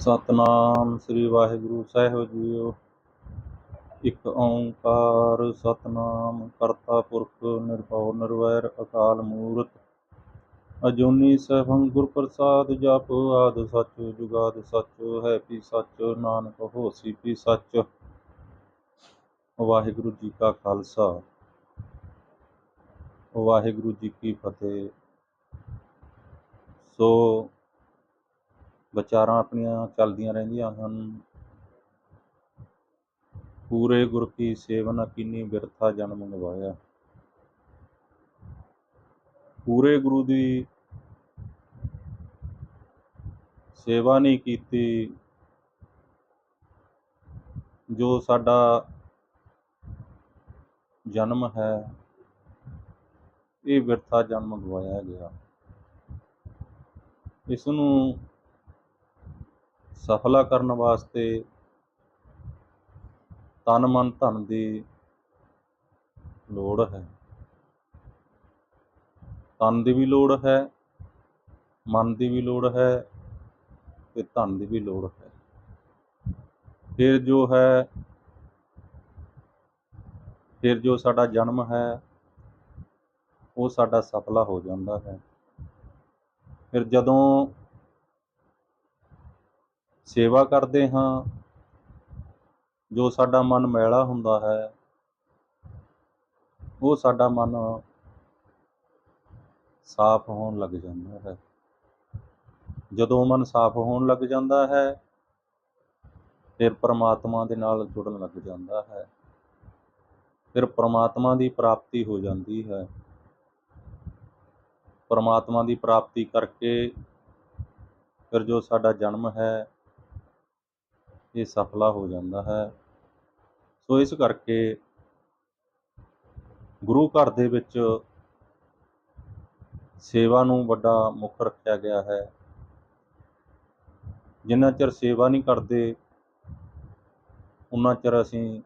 ਸਤਨਾਮ ਸ੍ਰੀ ਵਾਹਿਗੁਰੂ ਸਾਹਿਬ ਜੀਓ। ਇੱਕ ਓੰਕਾਰ ਸਤਨਾਮ ਕਰਤਾ ਪੁਰਖ ਨਿਰਭਉ ਨਿਰਵੈਰ ਅਕਾਲ ਮੂਰਤ। ਅਜੂਨੀ ਸੈਭੰ ਗੁਰ ਪ੍ਰਸਾਦ ਜਪ, ਆਦ ਸੱਚ ਜੁਗਾਦ ਸੱਚ, ਹੈ ਪੀ ਸੱਚ, ਨਾਨਕ ਹੋਸੀ ਪੀ ਸੱਚ। ਵਾਹਿਗੁਰੂ ਜੀ ਕਾ ਖਾਲਸਾ। ਵਾਹਿਗੁਰੂ ਜੀ ਕੀ ਫਤਿਹ। ਸੋ ਵਿਚਾਰਾਂ ਆਪਣੀਆਂ ਚੱਲਦੀਆਂ ਰਹਿੰਦੀਆਂ ਹਨ। ਪੂਰੇ ਗੁਰ ਕੀ ਸੇਵਨ ਕੀਨੀ ਬਿਰਥਾ ਜਨਮ ਗਵਾਇਆ ਪੂਰੇ ਗੁਰੂ ਦੀ ਸੇਵਾ ਨਹੀਂ ਕੀਤੀ, ਜੋ ਸਾਡਾ ਜਨਮ ਹੈ, ਇਹ ਬਿਰਥਾ ਜਨਮ ਗਵਾਇਆ ਗਿਆ। ਇਸ ਨੂੰ ਸਫਲਾ ਕਰਨ ਵਾਸਤੇ ਤਨ ਮਨ ਧਨ ਦੀ ਲੋੜ ਹੈ। ਤਨ ਦੀ ਵੀ ਲੋੜ ਹੈ, ਮਨ ਦੀ ਵੀ ਲੋੜ ਹੈ ਤੇ ਧਨ ਦੀ ਵੀ ਲੋੜ ਹੈ। ਫਿਰ ਜੋ ਹੈ, ਫਿਰ ਜੋ ਸਾਡਾ ਜਨਮ ਹੈ, ਉਹ ਸਾਡਾ ਸਫਲਾ ਹੋ ਜਾਂਦਾ ਹੈ। ਫਿਰ ਜਦੋਂ ਸੇਵਾ ਕਰਦੇ ਹਾਂ। ਜੋ ਸਾਡਾ ਮਨ ਮੈਲਾ ਹੁੰਦਾ ਹੈ, ਉਹ ਸਾਡਾ ਮਨ ਸਾਫ਼ ਹੋਣ ਲੱਗ ਜਾਂਦਾ ਹੈ। ਜਦੋਂ ਮਨ ਸਾਫ਼ ਹੋਣ ਲੱਗ ਜਾਂਦਾ ਹੈ, ਫਿਰ ਪਰਮਾਤਮਾ ਦੇ ਨਾਲ ਜੁੜਨ ਲੱਗ ਜਾਂਦਾ ਹੈ। ਫਿਰ ਪਰਮਾਤਮਾ ਦੀ ਪ੍ਰਾਪਤੀ ਹੋ ਜਾਂਦੀ ਹੈ। ਪਰਮਾਤਮਾ ਦੀ ਪ੍ਰਾਪਤੀ ਕਰਕੇ ਫਿਰ ਜੋ ਸਾਡਾ ਜਨਮ ਹੈ ਇਹ ਸਫਲਾ ਹੋ ਜਾਂਦਾ ਹੈ। ਸੋ ਇਸ ਕਰਕੇ ਗੁਰੂ ਘਰ ਦੇ ਵਿੱਚ ਸੇਵਾ ਨੂੰ ਵੱਡਾ ਮੁੱਖ ਰੱਖਿਆ ਗਿਆ ਹੈ। ਜਿੰਨਾ ਚਿਰ ਸੇਵਾ ਨਹੀਂ ਕਰਦੇ, ਉਨਾ ਚਿਰ ਅਸੀਂ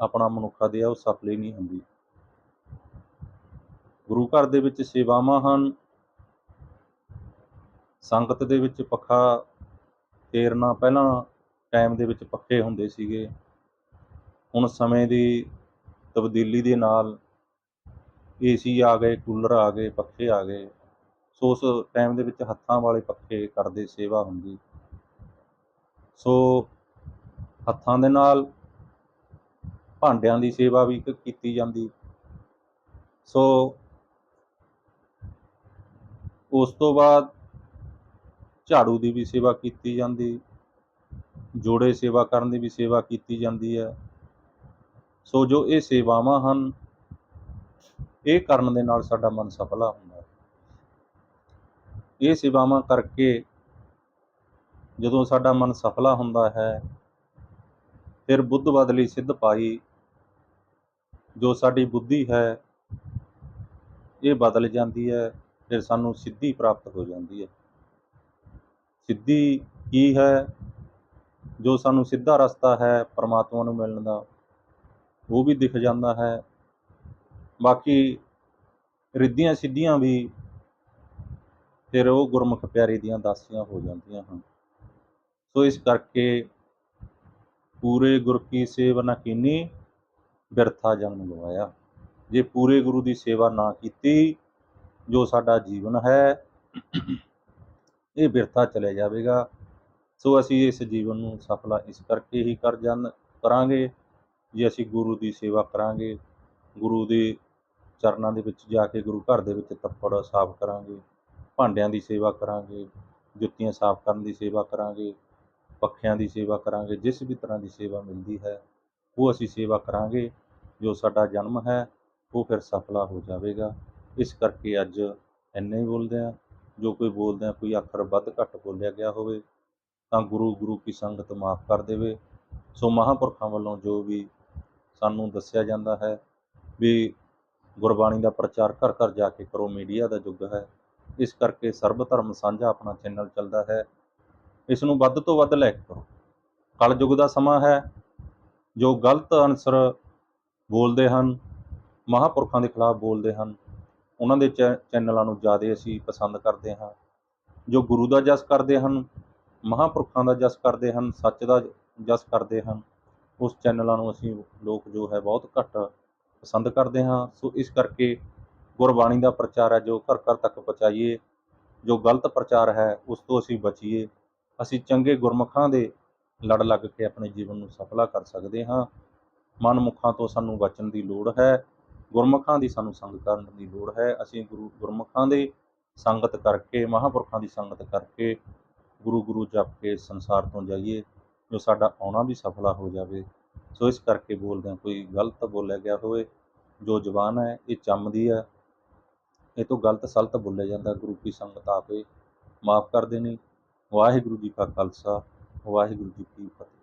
ਆਪਣਾ ਮਨੁੱਖਾ ਦੇ ਉਹ ਸਫਲੀ ਨਹੀਂ ਹੁੰਦੀ। ਗੁਰੂ ਘਰ ਦੇ ਵਿੱਚ ਸੇਵਾਵਾਂ ਹਨ। ਸੰਗਤ ਦੇ ਵਿੱਚ ਪੱਖਾ ਫੇਰਨਾ ਪਹਿਲਾਂ ਟਾਈਮ ਦੇ ਵਿੱਚ ਪੱਖੇ ਹੁੰਦੇ ਸੀਗੇ। ਹੁਣ ਸਮੇਂ ਦੀ ਤਬਦੀਲੀ ਦੇ ਨਾਲ ਏਸੀ ਆ ਗਏ ਕੂਲਰ ਆ ਗਏ, ਪੱਖੇ ਆ ਗਏ। ਸੋ ਉਸ ਟਾਈਮ ਦੇ ਵਿੱਚ ਹੱਥਾਂ ਵਾਲੇ ਪੱਖੇ ਕਰਦੇ ਸੇਵਾ ਹੁੰਦੀ। ਸੋ ਹੱਥਾਂ ਦੇ ਨਾਲ ਭਾਂਡਿਆਂ ਦੀ ਸੇਵਾ ਵੀ ਕੀਤੀ ਜਾਂਦੀ। ਸੋ ਉਸ ਤੋਂ ਬਾਅਦ ਝਾੜੂ ਦੀ ਵੀ ਸੇਵਾ ਕੀਤੀ ਜਾਂਦੀ। ਜੋੜੇ ਸੇਵਾ ਕਰਨ ਦੀ ਵੀ ਸੇਵਾ ਕੀਤੀ ਜਾਂਦੀ ਹੈ। ਸੋ ਜੋ ਇਹ ਸੇਵਾਵਾਂ ਹਨ, ਇਹ ਕਰਨ ਦੇ ਨਾਲ ਸਾਡਾ ਮਨ ਸਫਲਾ ਹੁੰਦਾ ਹੈ। ਇਹ ਸੇਵਾਵਾਂ ਕਰਕੇ ਜਦੋਂ ਸਾਡਾ ਮਨ ਸਫਲਾ ਹੁੰਦਾ ਹੈ, ਫਿਰ ਬੁੱਧ ਬਦਲੀ ਸਿੱਧ ਪਾਈ ਜੋ ਸਾਡੀ ਬੁੱਧੀ ਹੈ, ਇਹ ਬਦਲ ਜਾਂਦੀ ਹੈ, ਫਿਰ ਸਾਨੂੰ ਸਿੱਧੀ ਪ੍ਰਾਪਤ ਹੋ ਜਾਂਦੀ ਹੈ। ਸਿੱਧੀ ਕੀ ਹੈ? ਜੋ ਸਾਨੂੰ ਸਿੱਧਾ ਰਸਤਾ ਹੈ ਪਰਮਾਤਮਾ ਨੂੰ ਮਿਲਣ ਦਾ, ਉਹ ਵੀ ਦਿਖ ਜਾਂਦਾ ਹੈ। ਬਾਕੀ ਰਿੱਧੀਆਂ ਸਿੱਧੀਆਂ ਵੀ ਫਿਰ ਉਹ ਗੁਰਮੁਖ ਪਿਆਰੇ ਦੀਆਂ ਦਾਸੀਆਂ ਹੋ ਜਾਂਦੀਆਂ ਹਨ। ਸੋ ਇਸ ਕਰਕੇ ਪੂਰੇ ਗੁਰ ਕੀ ਸੇਵਾ ਨਾ ਕੀਨੀ, ਬਿਰਥਾ ਜਨਮ ਗਵਾਇਆ। ਜੇ ਪੂਰੇ ਗੁਰੂ ਦੀ ਸੇਵਾ ਨਾ ਕੀਤੀ, ਜੋ ਸਾਡਾ ਜੀਵਨ ਹੈ, ਇਹ ਬਿਰਥਾ ਚਲੇ ਜਾਵੇਗਾ। ਸੋ ਅਸੀਂ ਇਸ ਜੀਵਨ ਨੂੰ ਸਫਲਾ ਇਸ ਕਰਕੇ ਹੀ ਕਰ ਜਨ ਕਰਾਂਗੇ। ਜੇ ਅਸੀਂ ਗੁਰੂ ਦੀ ਸੇਵਾ ਕਰਾਂਗੇ, ਗੁਰੂ ਦੇ ਚਰਨਾਂ ਦੇ ਵਿੱਚ ਜਾ ਕੇ ਗੁਰੂ ਘਰ ਦੇ ਵਿੱਚ ਤੱਪੜ ਸਾਫ਼ ਕਰਾਂਗੇ, ਭਾਂਡਿਆਂ ਦੀ ਸੇਵਾ ਕਰਾਂਗੇ, ਜੁੱਤੀਆਂ ਸਾਫ਼ ਕਰਨ ਦੀ ਸੇਵਾ ਕਰਾਂਗੇ, ਪੱਖਿਆਂ ਦੀ ਸੇਵਾ ਕਰਾਂਗੇ, ਜਿਸ ਵੀ ਤਰ੍ਹਾਂ ਦੀ ਸੇਵਾ ਮਿਲਦੀ ਹੈ, ਉਹ ਅਸੀਂ ਸੇਵਾ ਕਰਾਂਗੇ। ਜੋ ਸਾਡਾ ਜਨਮ ਹੈ, ਉਹ ਫਿਰ ਸਫਲਾ ਹੋ ਜਾਵੇਗਾ। ਇਸ ਕਰਕੇ ਅੱਜ ਇੰਨਾ ਹੀ ਬੋਲਦੇ ਆ ਜੋ ਕੋਈ ਬੋਲਦੇ ਆ ਕੋਈ ਅੱਖਰ ਵੱਧ ਘੱਟ ਬੋਲਿਆ ਗਿਆ ਹੋਵੇ ਤਾਂ ਗੁਰੂ ਗੁਰੂ ਕੀ ਸੰਗਤ ਮਾਫ ਕਰ ਦੇਵੇ। ਸੋ ਮਹਾਂਪੁਰਖਾਂ ਵੱਲੋਂ ਜੋ ਵੀ ਸਾਨੂੰ ਦੱਸਿਆ ਜਾਂਦਾ ਹੈ ਵੀ ਗੁਰਬਾਣੀ ਦਾ ਪ੍ਰਚਾਰ ਘਰ ਘਰ ਜਾ ਕੇ ਕਰੋ, ਮੀਡੀਆ ਦਾ ਯੁੱਗ ਹੈ। ਇਸ ਕਰਕੇ ਸਰਬ ਧਰਮ ਸਾਂਝਾ ਆਪਣਾ ਚੈਨਲ ਚੱਲਦਾ ਹੈ। ਇਸ ਨੂੰ ਵੱਧ ਤੋਂ ਵੱਧ ਲਾਇਕ ਕਰੋ। ਕਲ ਯੁੱਗ ਦਾ ਸਮਾਂ ਹੈ, ਜੋ ਗਲਤ ਅਨਸਰ ਬੋਲਦੇ ਹਨ, ਮਹਾਂਪੁਰਖਾਂ ਦੇ ਖਿਲਾਫ ਬੋਲਦੇ ਹਨ। ਉਹਨਾਂ ਦੇ ਚੈ- ਚੈਨਲਾਂ ਨੂੰ ਜ਼ਿਆਦਾ ਅਸੀਂ ਪਸੰਦ ਕਰਦੇ ਹਾਂ। ਜੋ ਗੁਰੂ ਦਾ ਜਸ ਕਰਦੇ ਹਨ ਮਹਾਂਪੁਰਖਾਂ ਦਾ ਜਸ ਕਰਦੇ ਹਨ, ਸੱਚ ਦਾ ਜਸ ਕਰਦੇ ਹਨ। ਉਸ ਚੈਨਲਾਂ ਨੂੰ ਅਸੀਂ ਲੋਕ ਜੋ ਹੈ ਬਹੁਤ ਘੱਟ ਪਸੰਦ ਕਰਦੇ ਹਾਂ। ਸੋ ਇਸ ਕਰਕੇ ਗੁਰਬਾਣੀ ਦਾ ਪ੍ਰਚਾਰ ਹੈ, ਜੋ ਘਰ ਘਰ ਤੱਕ ਪਹੁੰਚਾਈਏ, ਜੋ ਗਲਤ ਪ੍ਰਚਾਰ ਹੈ, ਉਸ ਤੋਂ ਅਸੀਂ ਬਚੀਏ। ਅਸੀਂ ਚੰਗੇ ਗੁਰਮੁਖਾਂ ਦੇ ਲੜ ਲੱਗ ਕੇ ਆਪਣੇ ਜੀਵਨ ਨੂੰ ਸਫਲਾ ਕਰ ਸਕਦੇ ਹਾਂ। ਮਨਮੁਖਾਂ ਤੋਂ ਸਾਨੂੰ ਬਚਣ ਦੀ ਲੋੜ ਹੈ। ਗੁਰਮੁਖਾਂ ਦੀ ਸਾਨੂੰ ਸੰਗਤ ਕਰਨ ਦੀ ਲੋੜ ਹੈ। ਅਸੀਂ ਗੁਰੂ ਗੁਰਮੁਖਾਂ ਦੇ ਸੰਗਤ ਕਰਕੇ, ਮਹਾਂਪੁਰਖਾਂ ਦੀ ਸੰਗਤ ਕਰਕੇ ਗੁਰੂ ਗੁਰੂ ਜਪ ਕੇ ਸੰਸਾਰ ਤੋਂ ਜਾਈਏ, ਜੋ ਸਾਡਾ ਆਉਣਾ ਵੀ ਸਫਲਾ ਹੋ ਜਾਵੇ। ਸੋ ਇਸ ਕਰਕੇ ਬੋਲਦੇ ਹਾਂ ਕੋਈ ਗਲਤ ਬੋਲਿਆ ਗਿਆ ਹੋਵੇ, ਜੋ ਜ਼ੁਬਾਨ ਹੈ, ਇਹ ਚੰਮਦੀ ਹੈ। ਇਹ ਤੋਂ ਗਲਤ ਸਲਤ ਬੋਲਿਆ ਜਾਂਦਾ, ਗੁਰੂ ਕੀ ਸੰਗਤ ਆਪੇ ਮਾਫ ਕਰ ਦੇਣੀ। ਵਾਹਿਗੁਰੂ ਜੀ ਕਾ ਖਾਲਸਾ, ਵਾਹਿਗੁਰੂ ਜੀ ਕੀ ਫਤਿਹ।